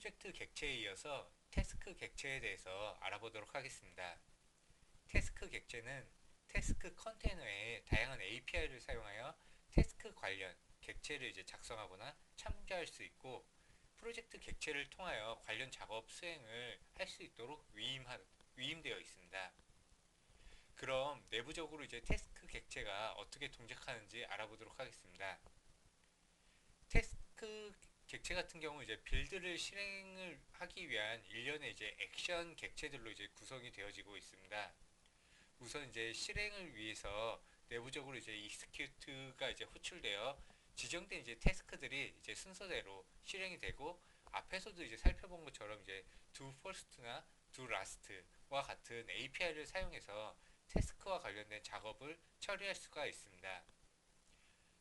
프로젝트 객체에 이어서 태스크 객체에 대해서 알아보도록 하겠습니다. 태스크 객체는 태스크 컨테이너에 다양한 API를 사용하여 태스크 관련 객체를 이제 작성하거나 참조할 수 있고 프로젝트 객체를 통하여 관련 작업 수행을 할 수 있도록 위임하, 위임되어 있습니다. 그럼 내부적으로 이제 태스크 객체가 어떻게 동작하는지 알아보도록 하겠습니다. 태스크 객체 같은 경우 이제 빌드를 실행을 하기 위한 일련의 이제 액션 객체들로 이제 구성이 되어지고 있습니다. 우선 이제 실행을 위해서 내부적으로 이제 execute가 이제 호출되어 지정된 이제 태스크들이 이제 순서대로 실행이 되고 앞에서도 이제 살펴본 것처럼 이제 do first나 do last와 같은 API를 사용해서 태스크와 관련된 작업을 처리할 수가 있습니다.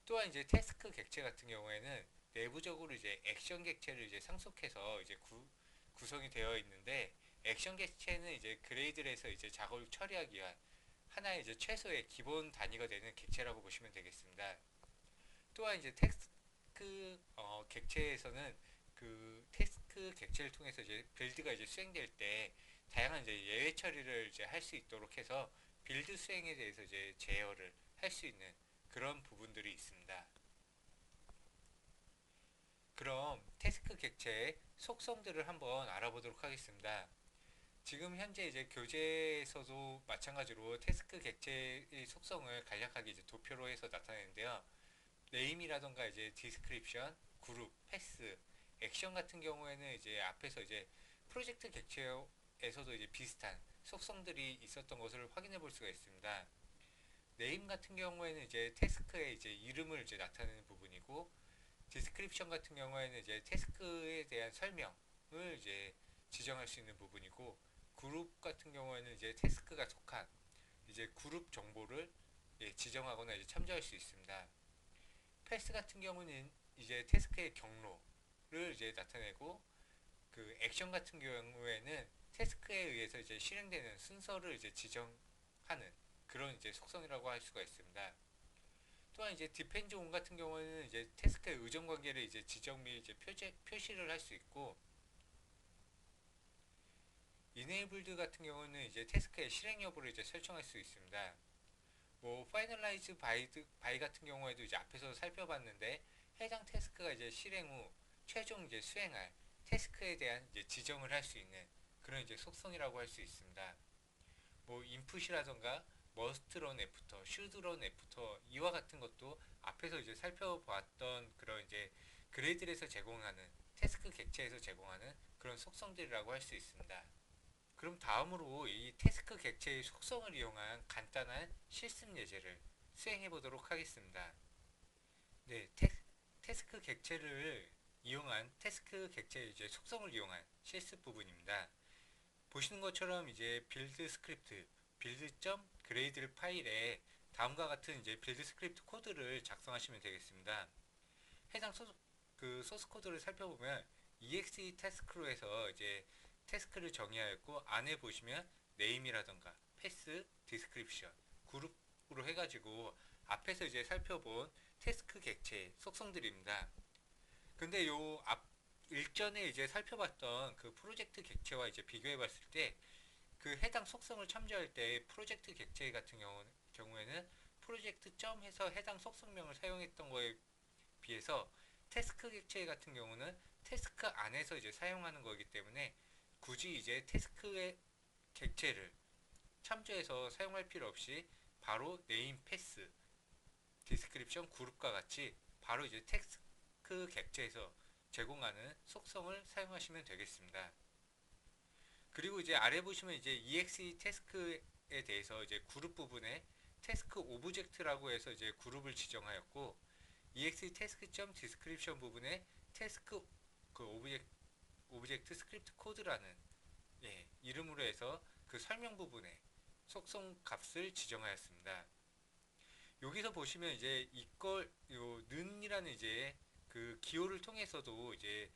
또한 이제 태스크 객체 같은 경우에는 내부적으로 이제 액션 객체를 이제 상속해서 이제 구, 구성이 되어 있는데 액션 객체는 이제 그레이드에서 이제 작업을 처리하기 위한 하나의 이제 최소의 기본 단위가 되는 객체라고 보시면 되겠습니다. 또한 이제 테스크 어, 객체에서는 그 테스크 객체를 통해서 이제 빌드가 이제 수행될 때 다양한 이제 예외 처리를 이제 할 수 있도록 해서 빌드 수행에 대해서 이제 제어를 할 수 있는 그런 부분들이 있습니다. 그럼 태스크 객체의 속성들을 한번 알아보도록 하겠습니다. 지금 현재 이제 교재에서도 마찬가지로 태스크 객체의 속성을 간략하게 이제 도표로 해서 나타내는데요. 네임이라던가 이제 디스크립션, 그룹, 패스, 액션 같은 경우에는 이제 앞에서 이제 프로젝트 객체에서도 이제 비슷한 속성들이 있었던 것을 확인해 볼 수가 있습니다. 네임 같은 경우에는 이제 태스크의 이제 이름을 이제 나타내는 부분이고 디스크립션 같은 경우에는 이제 태스크에 대한 설명을 이제 지정할 수 있는 부분이고 그룹 같은 경우에는 이제 태스크가 속한 이제 그룹 정보를 예, 지정하거나 이제 참조할 수 있습니다. 패스 같은 경우는 이제 태스크의 경로를 이제 나타내고 그 액션 같은 경우에는 태스크에 의해서 이제 실행되는 순서를 이제 지정하는 그런 이제 속성이라고 할 수가 있습니다. 또한 이제 디펜드 온 같은 경우는 이제 태스크의 의존 관계를 이제 지정 및 이제 표제, 표시를 할 수 있고 이네이블드 같은 경우는 이제 태스크의 실행 여부를 이제 설정할 수 있습니다. 뭐 파이널라이즈 바이, 바이 같은 경우에도 이제 앞에서 살펴봤는데 해당 태스크가 이제 실행 후 최종 이제 수행할 태스크에 대한 이제 지정을 할 수 있는 그런 이제 속성이라고 할 수 있습니다. 뭐 인풋이라던가 after, should run after 이와 같은 것도 앞에서 이제 살펴봤던 그런 이제 그레이드에서 제공하는 태스크 객체에서 제공하는 그런 속성들이라고 할 수 있습니다. 그럼 다음으로 이 태스크 객체의 속성을 이용한 간단한 실습 예제를 수행해 보도록 하겠습니다. 네, 테, 태스크 객체를 이용한 태스크 객체의 이제 속성을 이용한 실습 부분입니다. 보시는 것처럼 이제 빌드 스크립트 빌드. 그레이드 파일에 다음과 같은 이제 빌드 스크립트 코드를 작성하시면 되겠습니다. 해당 소스, 그 소스 코드를 살펴보면 exe 태스크로 해서 이제 태스크를 정의하였고 안에 보시면 네임이라던가 패스, 디스크립션, 그룹으로 해가지고 앞에서 이제 살펴본 태스크 객체 속성들입니다. 근데 요 앞 일전에 이제 살펴봤던 그 프로젝트 객체와 이제 비교해 봤을 때 그 해당 속성을 참조할 때 프로젝트 객체 같은 경우, 경우에는 프로젝트 점 해서 해당 속성명을 사용했던 거에 비해서 태스크 객체 같은 경우는 태스크 안에서 이제 사용하는 거기 때문에 굳이 이제 태스크의 객체를 참조해서 사용할 필요 없이 바로 네임 패스 디스크립션 그룹과 같이 바로 이제 태스크 객체에서 제공하는 속성을 사용하시면 되겠습니다. 그리고 이제 아래 보시면 이제 exe 태스크에 대해서 이제 그룹 부분에 태스크 오브젝트라고 해서 이제 그룹을 지정하였고 exe 디스크립션 부분에 태스크 그 오브젝트 오브젝트 스크립트 코드라는 예, 이름으로 해서 그 설명 부분에 속성 값을 지정하였습니다. 여기서 보시면 이제 이걸 요 는이라는 이제 그 기호를 통해서도 이제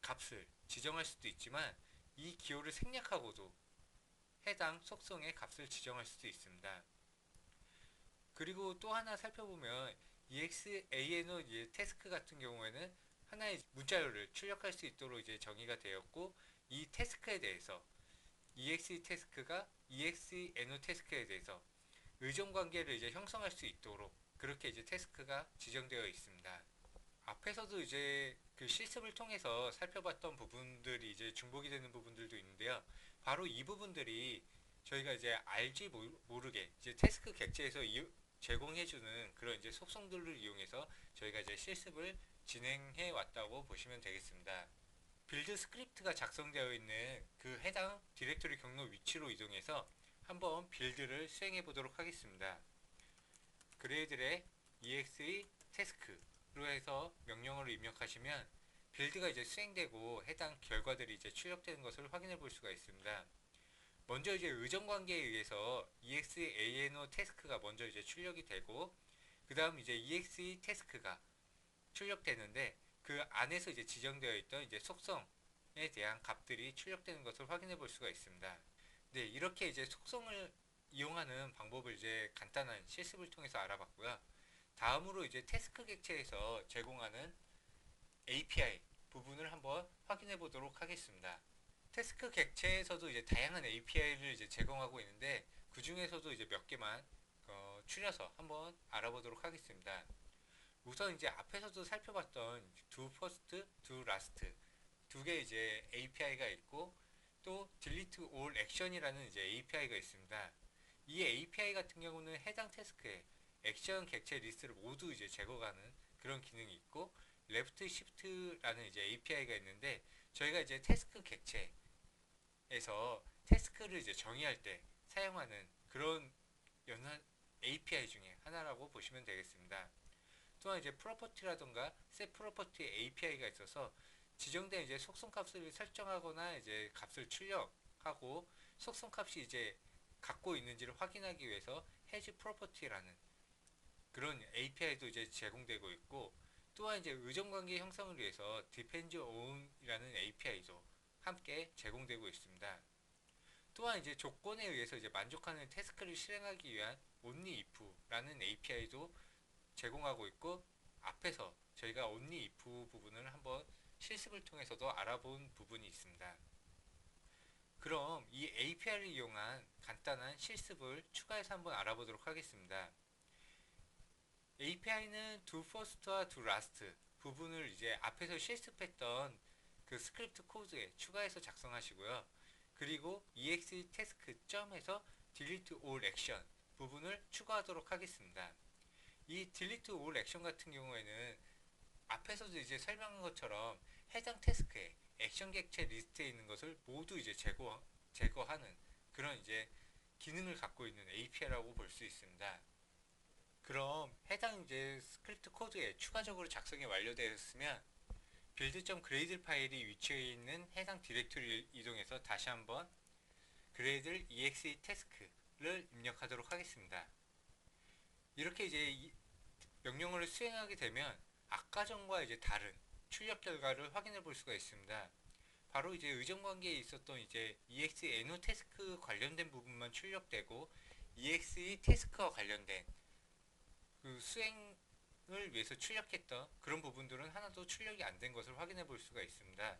값을 지정할 수도 있지만 이 기호를 생략하고도 해당 속성의 값을 지정할 수도 있습니다. 그리고 또 하나 살펴보면 EXANO 태스크 같은 경우에는 하나의 문자열을 출력할 수 있도록 이제 정의가 되었고 이 태스크에 대해서 exe 태스크가 exe no 태스크에 대해서 의존 관계를 이제 형성할 수 있도록 그렇게 이제 태스크가 지정되어 있습니다. 앞에서도 이제 그 실습을 통해서 살펴봤던 부분들이 이제 중복이 되는 부분들도 있는데요. 바로 이 부분들이 저희가 이제 알지 모르게 이제 태스크 객체에서 제공해주는 그런 이제 속성들을 이용해서 저희가 이제 실습을 진행해 왔다고 보시면 되겠습니다. 빌드 스크립트가 작성되어 있는 그 해당 디렉토리 경로 위치로 이동해서 한번 빌드를 수행해 보도록 하겠습니다. 그레이드의 exe task로 해서 명령어를 입력하시면 빌드가 이제 수행되고 해당 결과들이 이제 출력되는 것을 확인해 볼 수가 있습니다. 먼저 이제 의존 관계에 의해서 exano 태스크가 먼저 이제 출력이 되고 그 다음 이제 exe 태스크가 출력되는데 그 안에서 이제 지정되어 있던 이제 속성에 대한 값들이 출력되는 것을 확인해 볼 수가 있습니다. 네, 이렇게 이제 속성을 이용하는 방법을 이제 간단한 실습을 통해서 알아봤고요. 다음으로 이제 태스크 객체에서 제공하는 API 부분을 한번 확인해 보도록 하겠습니다. 태스크 객체에서도 이제 다양한 API를 이제 제공하고 있는데 그 중에서도 이제 몇 개만 어, 추려서 한번 알아보도록 하겠습니다. 우선 이제 앞에서도 살펴봤던 do first, do last 두개 이제 API가 있고 또 delete all action이라는 이제 API가 있습니다. 이 API 같은 경우는 해당 태스크에 액션 객체 리스트를 모두 이제 제거하는 그런 기능이 있고 left shift라는 이제 API가 있는데 저희가 이제 태스크 객체에서 태스크를 이제 정의할 때 사용하는 그런 연한 API 중에 하나라고 보시면 되겠습니다. 또한 이제 프로퍼티라던가 셋 프로퍼티 API가 있어서 지정된 이제 속성 값을 설정하거나 이제 값을 출력하고 속성 값이 이제 갖고 있는지를 확인하기 위해서 해지 프로퍼티라는 그런 API도 이제 제공되고 있고 또한 이제 의존 관계 형성을 위해서 depends on이라는 API도 함께 제공되고 있습니다. 또한 이제 조건에 의해서 이제 만족하는 태스크를 실행하기 위한 only if라는 API도 제공하고 있고 앞에서 저희가 only if 부분을 한번 실습을 통해서도 알아본 부분이 있습니다. 그럼 이 API를 이용한 간단한 실습을 추가해서 한번 알아보도록 하겠습니다. API는 do first와 do last 부분을 이제 앞에서 실습했던 그 스크립트 코드에 추가해서 작성하시고요. 그리고 exe task 점에서 delete all action 부분을 추가하도록 하겠습니다. 이 delete all action 같은 경우에는 앞에서도 이제 설명한 것처럼 해당 태스크에 액션 객체 리스트에 있는 것을 모두 이제 제거 제거하는 그런 이제 기능을 갖고 있는 API라고 볼 수 있습니다. 그럼 해당 이제 스크립트 코드에 추가적으로 작성이 완료되었으면 build.gradle 파일이 위치해 있는 해당 디렉토리를 이동해서 다시 한번 gradle exe task를 입력하도록 하겠습니다. 이렇게 이제 명령어를 수행하게 되면 아까 전과 이제 다른 출력 결과를 확인해 볼 수가 있습니다. 바로 이제 의존 관계에 있었던 이제 ex no 태스크 관련된 부분만 출력되고 exe 태스크와 관련된 그 수행을 위해서 출력했던 그런 부분들은 하나도 출력이 안 된 것을 확인해 볼 수가 있습니다.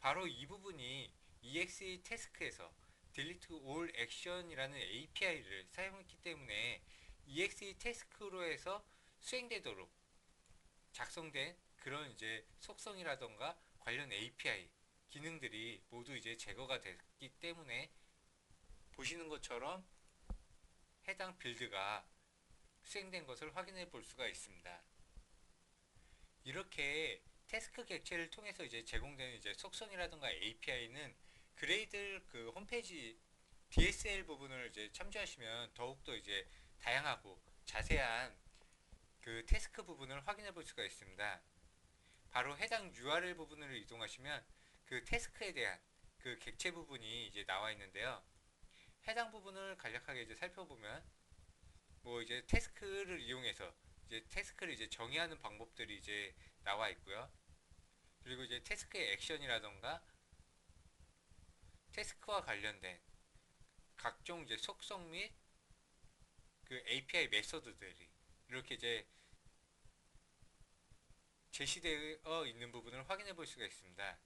바로 이 부분이 exe 태스크에서 delete all action이라는 API를 사용했기 때문에 exe 태스크로 해서 수행되도록 작성된 그런 이제 속성이라던가 관련 API 기능들이 모두 이제 제거가 됐기 때문에 보시는 것처럼 해당 빌드가 수행된 것을 확인해 볼 수가 있습니다. 이렇게 태스크 객체를 통해서 이제 제공되는 이제 속성이라든가 API는 그레이들 그 홈페이지 DSL 부분을 이제 참조하시면 더욱더 이제 다양하고 자세한 그 태스크 부분을 확인해 볼 수가 있습니다. 바로 해당 URL 부분으로 이동하시면 그 태스크에 대한 그 객체 부분이 이제 나와 있는데요. 해당 부분을 간략하게 이제 살펴보면 뭐 이제 태스크를 이용해서 이제 태스크를 이제 정의하는 방법들이 이제 나와 있고요. 그리고 이제 태스크의 액션이라던가 태스크와 관련된 각종 이제 속성 및 그 API 메서드들이 이렇게 이제 제시되어 있는 부분을 확인해 볼 수가 있습니다.